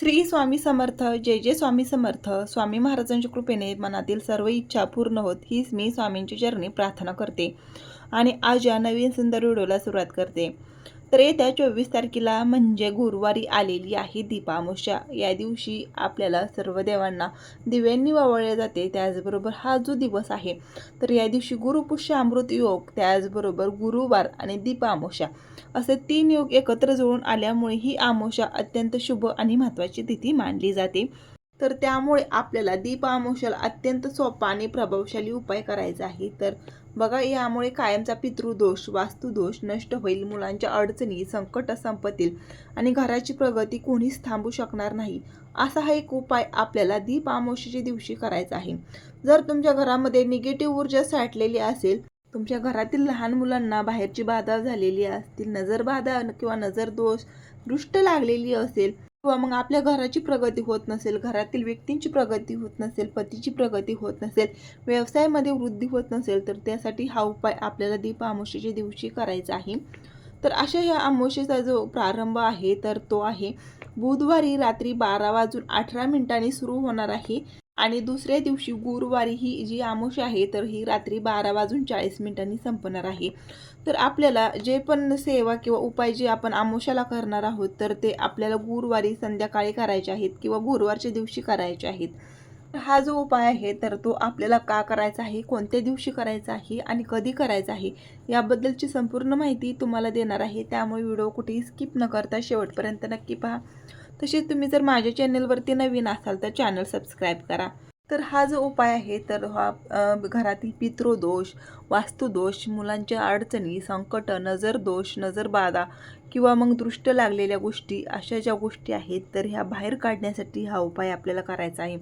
श्री स्वामी समर्थ जय जय स्वामी समर्थ स्वामी महाराजांच्या कृपेने मनातील सर्व इच्छा पूर्ण होत हीच मी स्वामींची चरणी प्रार्थना करते आणि आज या नवीन सुंदर व्हिडिओला सुरुवात करते. तर येत्या चोवीस तारखेला म्हणजे गुरुवारी आलेली आहे दीपामुषा या दिवशी आपल्याला सर्व देवांना दिव्यांनी वावळले जाते त्याचबरोबर हा जो दिवस आहे तर या दिवशी गुरुपुष्य अमृत योग त्याचबरोबर गुरुवार आणि दीपामुषा असे तीन योग एकत्र जुळून आल्यामुळे ही आमोशा अत्यंत शुभ आणि महत्त्वाची तिथी मानली जाते. तर त्यामुळे आपल्याला दीप आमोशाला अत्यंत सोपा आणि प्रभावशाली उपाय करायचा आहे. तर बघा यामुळे कायमचा पितृदोष वास्तुदोष नष्ट होईल मुलांच्या अडचणी संकट संपतील आणि घराची प्रगती कोणीच थांबू शकणार नाही. असा हा एक उपाय आपल्याला दीप आमोशेच्या दिवशी करायचा आहे. जर तुमच्या घरामध्ये निगेटिव्ह ऊर्जा साठलेली असेल तुमच्या घरातील लहान मुलांना बाहेरची बाधा झालेली असतील नजरबाधा किंवा नजर दोष दृष्ट लागलेली असेल किंवा मग आपल्या घराची प्रगती होत नसेल घरातील व्यक्तींची प्रगती होत नसेल पतीची प्रगती होत नसेल व्यवसायामध्ये वृद्धी होत नसेल तर त्यासाठी हा उपाय आपल्याला दीप आमोशेच्या दिवशी करायचा आहे. तर अशा ह्या आमोशेचा जो प्रारंभ आहे तर तो आहे बुधवारी रात्री बारा वाजून अठरा मिनिटांनी सुरू होणार आहे आणि दुसऱ्या दिवशी गुरुवारी ही जी आमोशा आहे तर ही रात्री बारा वाजून चाळीस मिनिटांनी संपणार आहे. तर आपल्याला जे पण सेवा किंवा उपाय जे आपण आमोशाला करणार आहोत तर ते आपल्याला गुरुवारी संध्याकाळी करायचे आहेत किंवा गुरुवारच्या दिवशी करायचे आहेत. हा जो उपाय आहे तर तो आपल्याला का करायचा आहे कोणत्या दिवशी करायचा आहे आणि कधी करायचा आहे याबद्दलची संपूर्ण माहिती तुम्हाला देणार आहे. त्यामुळे व्हिडिओ कुठेही स्किप न करता शेवटपर्यंत नक्की पहा. तसेच तुम्ही जर माझ्या चॅनलवरती नवीन असाल तर चॅनल सबस्क्राईब करा. तर हा जो उपाय आहे तर हा घरातील पितृदोष वास्तुदोष मुलांच्या अडचणी संकट नजरदोष नजरबाधा किंवा मग दृष्ट लागलेल्या गोष्टी अशा ज्या गोष्टी आहेत तर ह्या बाहेर काढण्यासाठी हा उपाय आपल्याला करायचा आहे.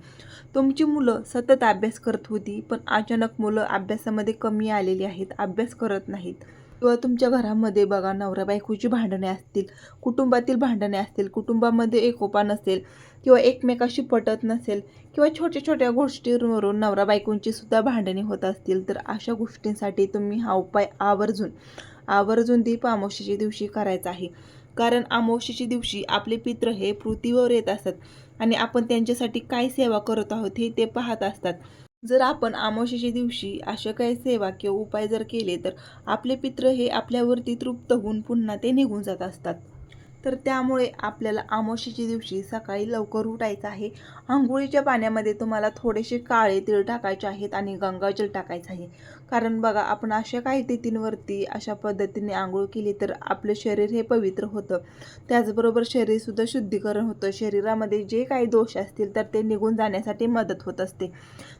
तुमची मुलं सतत अभ्यास करत होती पण अचानक मुलं अभ्यासामध्ये कमी आलेली आहेत अभ्यास करत नाहीत. किंवा तुमच्या घरामध्ये बघा नवरा बायकोची भांडणे असतील कुटुंबातील भांडणे असतील कुटुंबामध्ये एकोपा नसेल किंवा एकमेकाशी पटत नसेल किंवा छोट्या छोट्या गोष्टींवरून नवरा बायकोंची सुद्धा भांडणे होत असतील तर अशा गोष्टींसाठी तुम्ही हा उपाय आवर्जून आवर्जून दीप अमावस्येच्या दिवशी करायचा आहे. कारण अमावस्येच्या दिवशी आपले पित्र हे पृथ्वीवर येत असतात आणि आपण त्यांच्यासाठी काय सेवा करत आहोत हे ते पाहत असतात. जर आपण अमावस्येच्या दिवशी अशा काही सेवा किंवा उपाय जर केले तर आपले पित्र हे आपल्यावरती तृप्त होऊन पुन्हा ते निघून जात असतात. तर त्यामुळे आपल्याला आमोशीच्या दिवशी सकाळी लवकर उठायचं आहे. आंघोळीच्या पाण्यामध्ये तुम्हाला थोडेसे काळे तीळ टाकायचे आहेत आणि गंगाजल टाकायचं आहे. कारण बघा आपण अशा काही तिथींवरती अशा पद्धतीने आंघोळ केली तर आपलं शरीर हे पवित्र होतं. त्याचबरोबर शरीरसुद्धा शुद्धीकरण होतं. शरीरामध्ये जे काही दोष असतील तर ते निघून जाण्यासाठी मदत होत असते.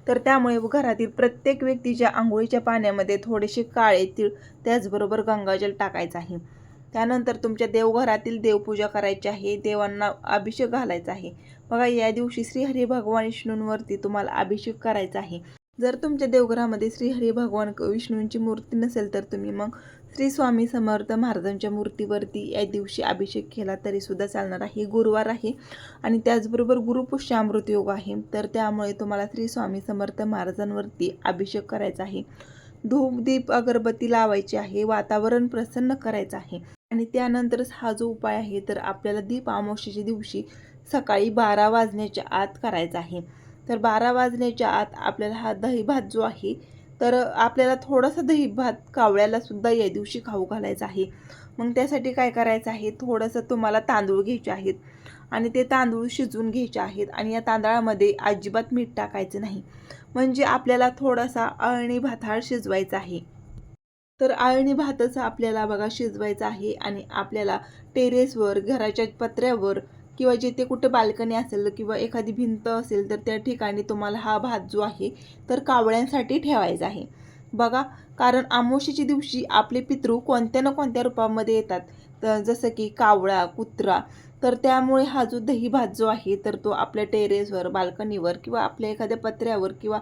तर त्यामुळे घरातील प्रत्येक व्यक्तीच्या आंघोळीच्या पाण्यामध्ये थोडेसे काळे तीळ त्याचबरोबर गंगाजल टाकायचं आहे. त्यानंतर तुमच्या देवघरातील देवपूजा करायची आहे देवांना अभिषेक घालायचा आहे. बघा या दिवशी श्रीहरी भगवान विष्णूंवरती तुम्हाला अभिषेक करायचा आहे. जर तुमच्या देवघरामध्ये श्रीहरी भगवान विष्णूंची मूर्ती नसेल तर तुम्ही मग श्री स्वामी समर्थ महाराजांच्या मूर्तीवरती या दिवशी अभिषेक केला तरी सुद्धा चालणार आहे. गुरुवार आहे आणि त्याचबरोबर गुरुपुष्य अमृत योग आहे. तर त्यामुळे तुम्हाला श्री स्वामी समर्थ महाराजांवरती अभिषेक करायचा आहे. धूप दीप अगरबत्ती लावायची आहे वातावरण प्रसन्न करायचं आहे. आणि त्यानंतरच हा जो उपाय आहे तर आपल्याला दीप अमावस्येच्या दिवशी सकाळी बारा वाजण्याच्या आत करायचा आहे. तर बारा वाजण्याच्या आत आपल्याला हा दही भात जो आहे तर आपल्याला थोडासा दही भात कावळ्याला सुद्धा या दिवशी खाऊ घालायचा आहे. मग त्यासाठी काय करायचं आहे थोडंसं तुम्हाला तांदूळ घ्यायचे आहेत. आणि ते तांदूळ शिजवून घ्यायचे आहेत. आणि या तांदळामध्ये अजिबात मीठ टाकायचं नाही. म्हणजे आपल्याला थोडासा अळणी भाताळ शिजवायचा आहे. तर आळणी भातच आपल्याला बघा शिजवायचा आहे आणि आपल्याला टेरेसवर घराच्या पत्र्यावर किंवा जिथे कुठं बाल्कनी असेल किंवा एखादी भिंत असेल तर त्या ठिकाणी तुम्हाला हा भात जो आहे तर कावळ्यांसाठी ठेवायचा आहे. बघा कारण आमोशीच्या दिवशी आपले पितृ कोणत्या ना कोणत्या रूपामध्ये येतात. तर जसं की कावळा कुत्रा तर त्यामुळे हा जो दही भात जो आहे तर तो आपल्या टेरेसवर बाल्कनीवर किंवा आपल्या एखाद्या पत्र्यावर किंवा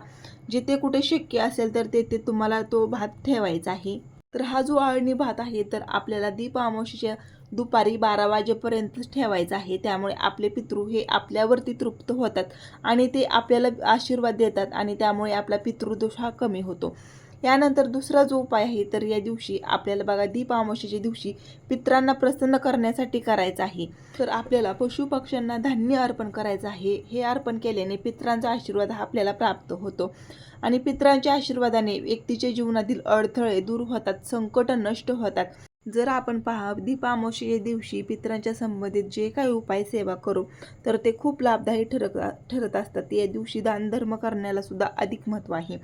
जिथे कुठे शक्य असेल तर तेथे तुम्हाला तो भात ठेवायचा आहे. तर हा जो आळणी भात आहे तर आपल्याला दीप अमावशीच्या दुपारी बारा वाजेपर्यंत ठेवायचा आहे. त्यामुळे आपले पितृ हे आपल्यावरती तृप्त होतात आणि ते आपल्याला आशीर्वाद देतात आणि त्यामुळे आपला पितृदोष हा कमी होतो. यानंतर दुसरा जो उपाय आहे तर या दिवशी आपल्याला बघा दीप अमावस्येच्या दिवशी पित्रांना प्रसन्न करण्यासाठी करायचं आहे. तर आपल्याला पशुपक्ष्यांना धान्य अर्पण करायचं आहे. हे अर्पण केल्याने पित्रांचा आशीर्वाद हा आपल्याला प्राप्त होतो. आणि पित्रांच्या आशीर्वादाने व्यक्तीच्या जीवनातील अडथळे दूर होतात संकट नष्ट होतात. जर आपण पहा दीपामावशीच्या दिवशी पित्रांच्या संबंधित जे काही उपाय सेवा करू तर ते खूप लाभदायी ठरत ठरत असतात. या दिवशी दानधर्म करण्याला सुद्धा अधिक महत्त्व आहे.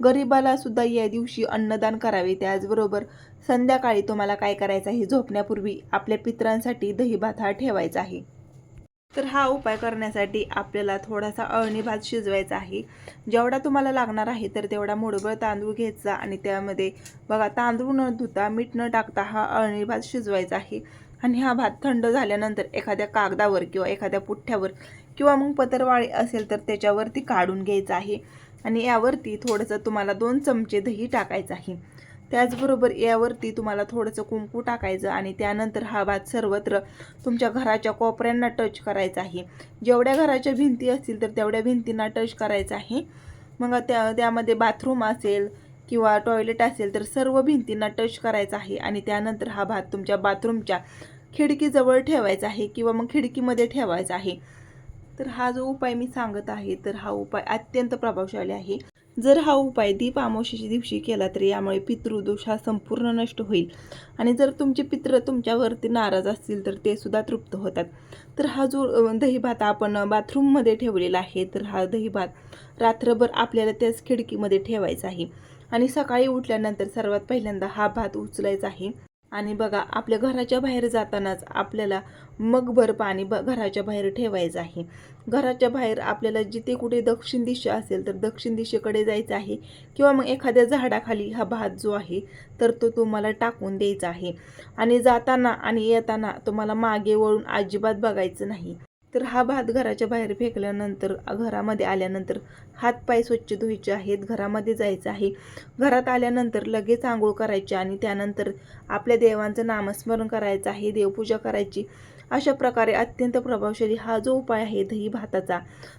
गरिबाला सुद्धा या दिवशी अन्नदान करावे. त्याचबरोबर संध्याकाळी तुम्हाला काय करायचं आहे झोपण्यापूर्वी आपल्या पित्रांसाठी दहीभात हा ठेवायचा आहे. तर हा उपाय करण्यासाठी आपल्याला थोडासा अळणी भात शिजवायचा आहे. जेवढा तुम्हाला लागणार आहे तर तेवढा मुठभर तांदूळ घ्यायचा आणि त्यामध्ये बघा तांदूळ न धुता मीठ न टाकता हा अळणी भात शिजवायचा आहे. आणि हा भात थंड झाल्यानंतर एखाद्या कागदावर किंवा एखाद्या पुठ्ठ्यावर किंवा मग पत्रवाळी असेल तर त्याच्यावरती काढून घ्यायचं आहे. आणि यावरती थोडंसं तुम्हाला दोन चमचे दही टाकायचं आहे. त्याचबरोबर यावरती तुम्हाला थोडंसं कुंकू टाकायचं आणि त्यानंतर हा भात सर्वत्र तुमच्या घराच्या कोपऱ्यांना टच करायचा आहे. जेवढ्या घराच्या भिंती असतील तर तेवढ्या भिंतींना टच करायचं आहे. मग त्या त्यामध्ये बाथरूम असेल किंवा टॉयलेट असेल तर सर्व भिंतींना टच करायचा आहे आणि त्यानंतर हा भात तुमच्या बाथरूमच्या खिडकीजवळ ठेवायचा आहे किंवा मग खिडकीमध्ये ठेवायचा आहे. तर हा जो उपाय मी सांगत आहे तर हा उपाय अत्यंत प्रभावशाली आहे. जर हा उपाय दीप अमावस्येच्या दिवशी केला तर यामुळे पितृदोष हा संपूर्ण नष्ट होईल. आणि जर तुमचे पित्र तुमच्यावरती नाराज असतील तर ते सुद्धा तृप्त होतात. तर हा जो दहीभात दही भात आपण बाथरूममध्ये ठेवलेला आहे तर हा दही भात रात्रभर आपल्याला त्याच खिडकीमध्ये ठेवायचा आहे. आणि सकाळी उठल्यानंतर सर्वात पहिल्यांदा हा भात उचलायचा आहे. आणि बघा आपल्या घराच्या बाहेर जातानाच आपल्याला मगभर पाणी ब घराच्या बाहेर ठेवायचं आहे. घराच्या बाहेर आपल्याला जिथे कुठे दक्षिण दिशा असेल तर दक्षिण दिशेकडे जायचं आहे किंवा मग एखाद्या झाडाखाली हा भात जो आहे तर तो तुम्हाला टाकून द्यायचा आहे. आणि जाताना आणि येताना तुम्हाला मागे वळून अजिबात बघायचं नाही. तर हा भात घराच्या बाहेर फेकल्यानंतर घरामध्ये आल्यानंतर हातपाय स्वच्छ धुवायचे आहेत घरामध्ये जायचं आहे. घरात आल्यानंतर लगेच आंघोळ करायची आणि त्यानंतर आपल्या देवांचं नामस्मरण करायचं आहे देवपूजा करायची. अशा प्रकारे अत्यंत प्रभावशाली हा जो उपाय आहे दही भाताचा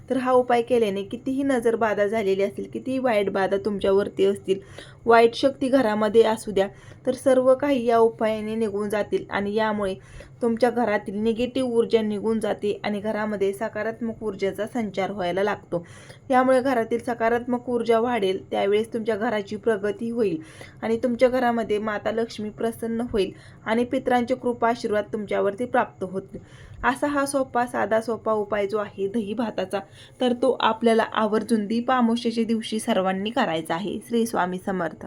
तर हा उपाय केल्याने कितीही नजर बाधा झालेली असेल कितीही वाईट बाधा तुमच्यावरती असतील वाईट शक्ती घरामध्ये असू द्या तर सर्व काही या उपायाने निघून जातील आणि यामुळे तुमच्या घरातील निगेटिव्ह ऊर्जा निघून जाते आणि घरामध्ये सकारात्मक ऊर्जेचा संचार व्हायला लागतो. यामुळे घरातील सकारात्मक ऊर्जा वाढेल त्यावेळेस तुमच्या घराची प्रगती होईल आणि तुमच्या घरामध्ये माता लक्ष्मी प्रसन्न होईल आणि पित्रांचे कृपा आशीर्वाद तुमच्यावरती प्राप्त होतील. असा हा सोपा साधा सोपा उपाय जो आहे दही भाताचा तर तो आपल्याला आवर्जून दीप अमावस्येच्या दिवशी सर्वांनी करायचा आहे. श्री स्वामी समर्थ.